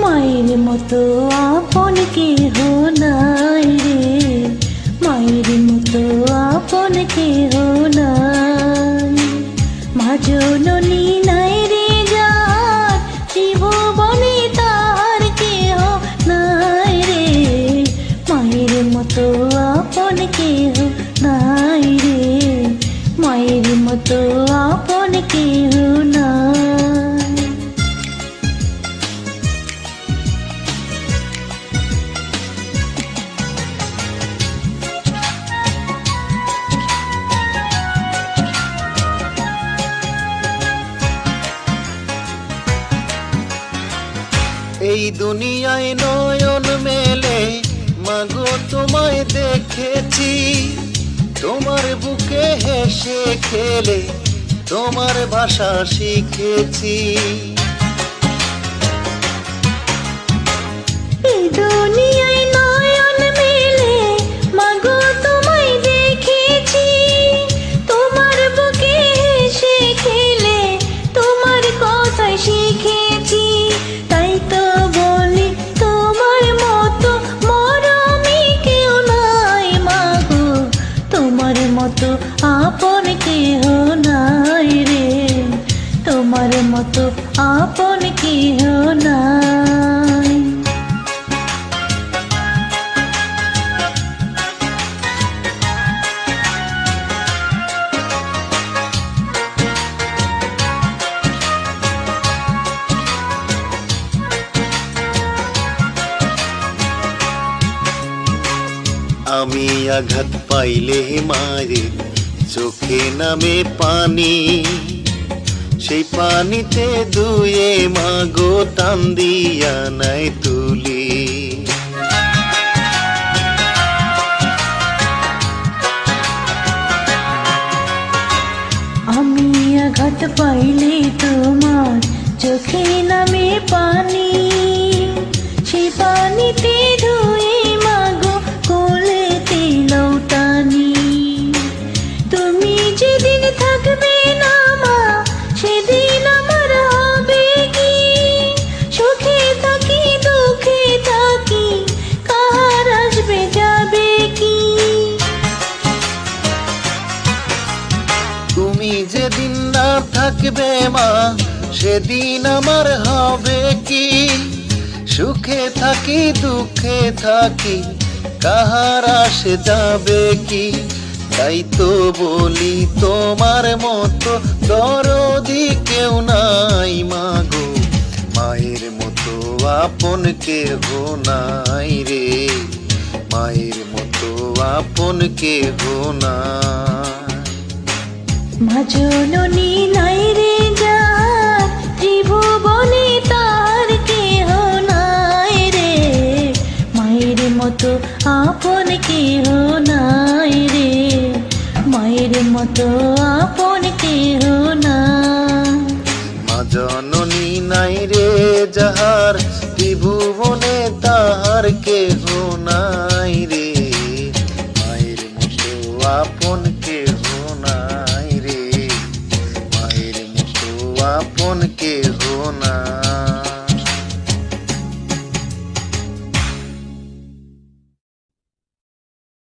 মতো আপন কেহ নাই রে। মায়ের মতো আপন কেহ নাই। মা জননী নাই রে যার জীবনে তার কেহ নাই রে। মায়ের মতো আপন কেহ নাই রে। মায়ের মতো এই দুনিয়ায় নয়ন মেলে। মাগো, তোমায় দেখেছি। তোমার বুকে হেসে খেলে, তোমার ভাষা শিখেছি। এই দুনিয়ায় তোমার মতো আপন কেহ নাই। আমি আঘাত পাইলে মারে চোখে নামে পানি। সেই পানিতে দুয়ে মাগো টান দিয়া নাই তুলি। আমি আঘাত পাইলে তোমার চোখে নামে পানি। সে পানিতে ধুয়ে মাগো কোলেতে লৌটানি তুমি যেদিন থাকবে না তুমি যেদিন না থাকবে মা, সেদিন আমার হবে কি? সুখে থাকি, দুঃখে থাকি, কাহার আসে যাবে কি? তাই তো বলি তোমার মতো দরদি কেউ নাই মাগো মায়ের মতো আপন কেহ নাই রে। মায়ের মতো আপন কেহ নাই। মাজননী নাই রে যার, ত্রিভুবনে তার কেহ নাই রে। মায়ের মতো আপন কেহ নাই রে। মায়ের মতো আপন কেহ নাই মা জননী নাই রে যাহার ত্রিভুবনে তাহার কেহ নাই রে। মায়ের মতো আপন নাই রে